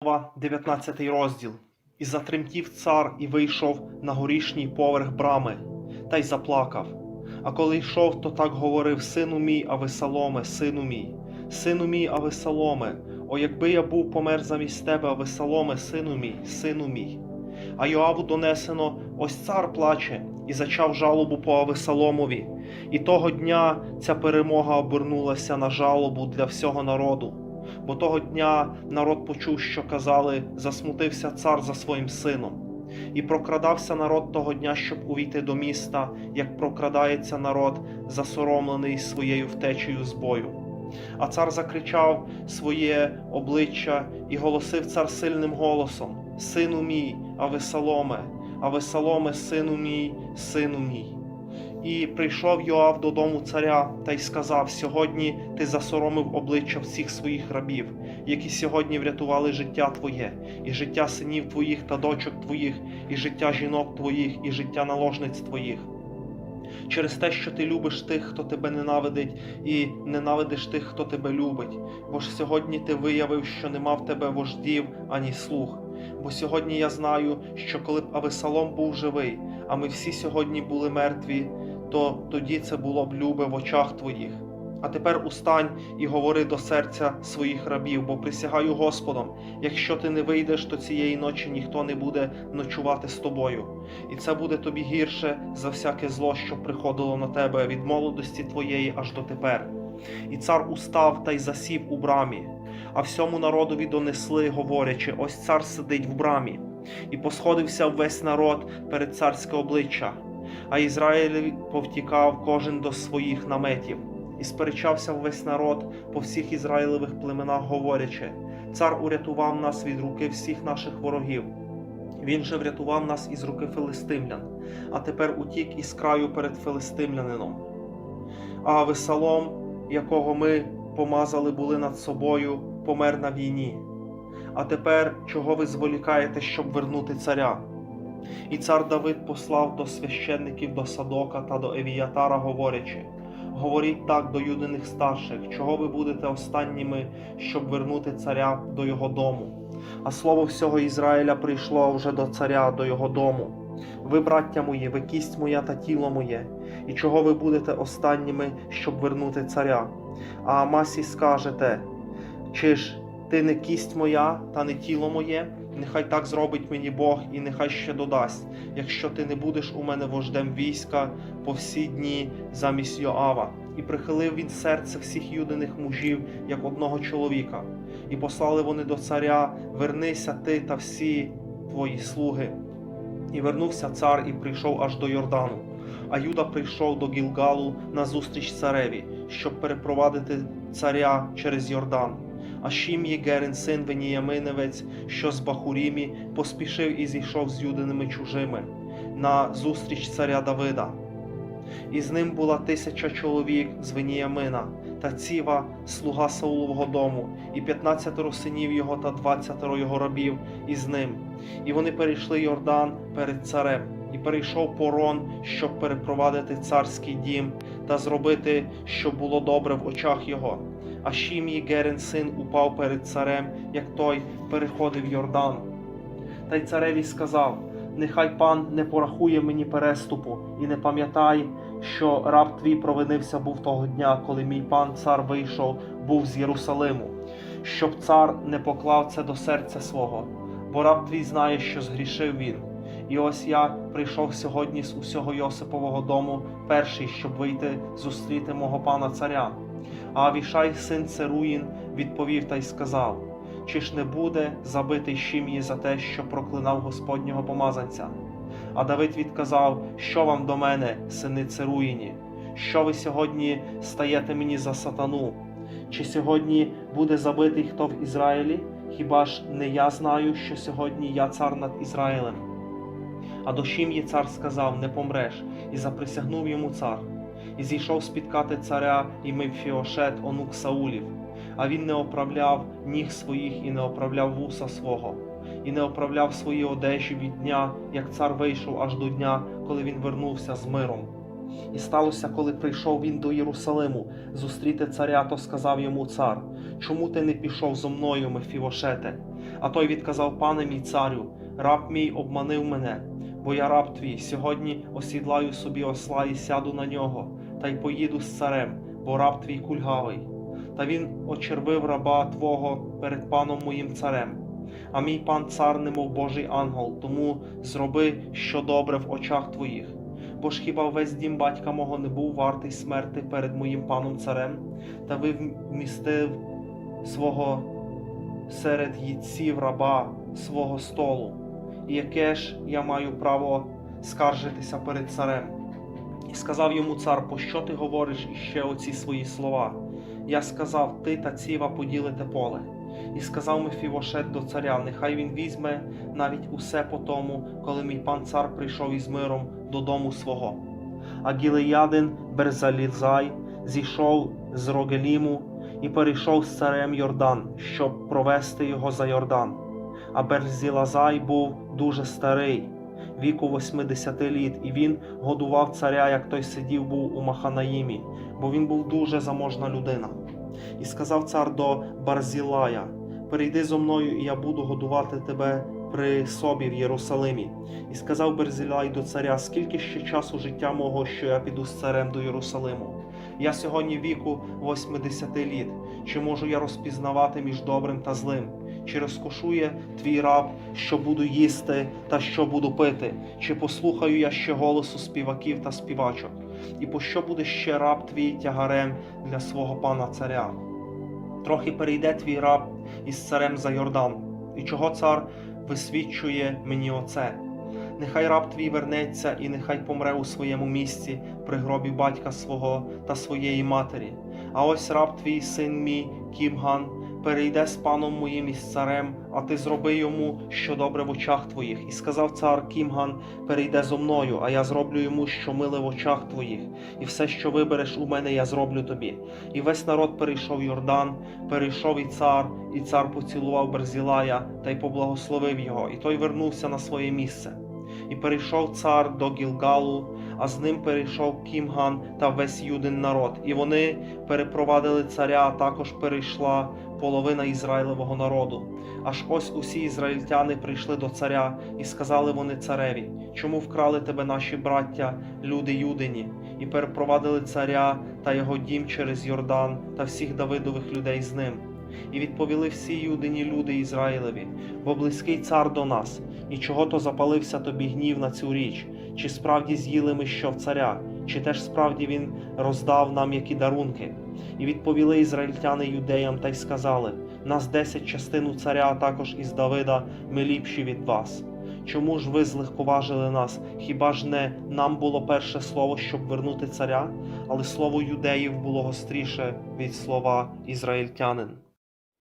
Глава 19 розділ. І затремтів цар і вийшов на горішній поверх брами, та й заплакав. А коли йшов, то так говорив: Сину мій, Авесаломе, сину мій, сину мій, Авесаломе, о, якби я був помер замість тебе, Авесаломе, сину мій, сину мій. А Йоаву донесено: ось цар плаче, і зачав жалобу по Авесаломові. І того дня ця перемога обернулася на жалобу для всього народу. Бо того дня народ почув, що казали, засмутився цар за своїм сином. І прокрадався народ того дня, щоб увійти до міста, як прокрадається народ, засоромлений своєю втечею з бою. А цар закричав своє обличчя і голосив цар сильним голосом: Сину мій, Авесаломе, Авесаломе, сину мій, сину мій. І прийшов Йоав додому царя та й сказав: Сьогодні ти засоромив обличчя всіх своїх рабів, які сьогодні врятували життя твоє, і життя синів твоїх та дочок твоїх, і життя жінок твоїх, і життя наложниць твоїх. Через те, що ти любиш тих, хто тебе ненавидить, і ненавидиш тих, хто тебе любить. Бо ж сьогодні ти виявив, що нема в тебе вождів ані слуг. Бо сьогодні я знаю, що коли б Авесалом був живий, а ми всі сьогодні були мертві, то тоді це було б любе в очах твоїх. А тепер устань і говори до серця своїх рабів, бо присягаю Господом, якщо ти не вийдеш, то цієї ночі ніхто не буде ночувати з тобою, і це буде тобі гірше за всяке зло, що приходило на тебе від молодості твоєї аж до тепер. І цар устав та й засів у брамі, а всьому народові донесли, говорячи: ось цар сидить в брамі, і посходився весь народ перед царське обличчя. А Ізраїль повтікав кожен до своїх наметів, і сперечався весь народ по всіх ізраїлевих племенах, говорячи: Цар урятував нас від руки всіх наших ворогів. Він же врятував нас із руки филистимлян, а тепер утік із краю перед филистимлянином. А Весалом, якого ми помазали були над собою, помер на війні. А тепер чого ви зволікаєте, щоб вернути царя? І цар Давид послав до священників до Садока та до Евіятара, говорячи: Говоріть так до юдиних старших, чого ви будете останніми, щоб вернути царя до його дому. А слово всього Ізраїля прийшло вже до царя, до його дому. Ви, браття мої, ви кість моя та тіло моє, і чого ви будете останніми, щоб вернути царя? А Амасі скажете, чи ж ти не кість моя та не тіло моє? Нехай так зробить мені Бог, і нехай ще додасть, якщо ти не будеш у мене вождем війська по всі дні замість Йоава. І прихилив він серце всіх юдиних мужів, як одного чоловіка, і послали вони до царя: Вернися ти та всі твої слуги. І вернувся цар і прийшов аж до Йордану. А Юда прийшов до Гілгалу на зустріч цареві, щоб перепровадити царя через Йордан. А Шім'ї Герин, син Веніяминевець, що з Бахурімі, поспішив і зійшов з юдиними чужими на зустріч царя Давида. І з ним була тисяча чоловік з Веніямина, та ціва, слуга Саулового дому, і п'ятнадцятеро синів його та двадцятеро його рабів із ним. І вони перейшли Йордан перед царем, і перейшов порон, щоб перепровадити царський дім та зробити, щоб було добре в очах його. А Шім'ї Герин син упав перед царем, як той переходив Йордан. Та й цареві сказав: Нехай пан не порахує мені переступу, і не пам'ятай, що раб твій провинився був того дня, коли мій пан цар вийшов, був з Єрусалиму, щоб цар не поклав це до серця свого, бо раб твій знає, що згрішив він. І ось я прийшов сьогодні з усього Йосипового дому, перший, щоб вийти зустріти мого пана царя. А Авішай, син Церуїн, відповів та й сказав: Чи ж не буде забитий Шим'ї за те, що проклинав Господнього помазанця? А Давид відказав: Що вам до мене, сини Церуїні? Що ви сьогодні стаєте мені за сатану? Чи сьогодні буде забитий хто в Ізраїлі? Хіба ж не я знаю, що сьогодні я цар над Ізраїлем? А до Шим'ї цар сказав: Не помреш, і заприсягнув йому цар. І зійшов спіткати царя і Мефіошет, онук Саулів, а він не оправляв ніг своїх і не оправляв вуса свого, і не оправляв свої одежі від дня, як цар вийшов аж до дня, коли він вернувся з миром. І сталося, коли прийшов він до Єрусалиму зустріти царя, то сказав йому цар: Чому ти не пішов зо мною, Мефівошете? А той відказав, пане мій царю, раб мій обманив мене, бо я раб твій. Сьогодні осідлаю собі осла і сяду на нього, та й поїду з царем, бо раб твій кульгавий. Та він очервив раба твого перед паном моїм царем. А мій пан цар, немов Божий ангел, тому зроби, що добре в очах твоїх. Бо ж хіба весь дім батька мого не був вартий смерти перед моїм паном царем, та ви вмістив свого серед їдців раба свого столу, і яке ж я маю право скаржитися перед царем? Сказав йому цар, пощо ти говориш іще оці свої слова? Я сказав, ти та ціва поділите поле. І сказав Мефівошет до царя, нехай він візьме навіть усе по тому, коли мій пан цар прийшов із миром додому свого. А Гілеядин Берзалізай зійшов з Рогеліму і перейшов з царем Йордан, щоб провести його за Йордан. А Берзілазай був дуже старий, віку 80 літ, і він годував царя, як той сидів був у Маханаїмі, бо він був дуже заможна людина. І сказав цар до Барзілая: Перейди зо мною, і я буду годувати тебе при собі в Єрусалимі. І сказав Берзілай до царя: Скільки ще часу життя мого, що я піду з царем до Єрусалиму? Я сьогодні віку 80 літ. Чи можу я розпізнавати між добрим та злим? Чи розкошує твій раб, що буду їсти та що буду пити? Чи послухаю я ще голосу співаків та співачок? І пощо буде ще раб твій тягарем для свого пана царя? Трохи перейде твій раб із царем за Йордан, і чого цар висвідчує мені оце? Нехай раб твій вернеться, і нехай помре у своєму місці при гробі батька свого та своєї матері. А ось раб твій син мій, Кімган, перейде з паном моїм із царем, а ти зроби йому, що добре в очах твоїх. І сказав цар Кімган, перейде зо мною, а я зроблю йому, що миле в очах твоїх, і все, що вибереш у мене, я зроблю тобі. І весь народ перейшов Йордан, перейшов і цар, і цар поцілував Берзілая та й поблагословив його, і той вернувся на своє місце. І перейшов цар до Гілгалу, а з ним перейшов Кімган та весь юдин народ. І вони перепровадили царя, а також перейшла половина Ізраїлевого народу. Аж ось усі ізраїльтяни прийшли до царя, і сказали вони цареві, чому вкрали тебе наші браття, люди юдині, і перепровадили царя та його дім через Йордан та всіх Давидових людей з ним. І відповіли всі юдині люди Ізраїлеві, бо близький цар до нас, і чого то запалився тобі гнів на цю річ, чи справді з'їли ми що в царя, чи теж справді він роздав нам які дарунки? І відповіли ізраїльтяни юдеям та й сказали: нас десять частину царя, а також із Давида, ми ліпші від вас. Чому ж ви злегковажили нас? Хіба ж не нам було перше слово, щоб вернути царя? Але слово юдеїв було гостріше від слова ізраїльтянин.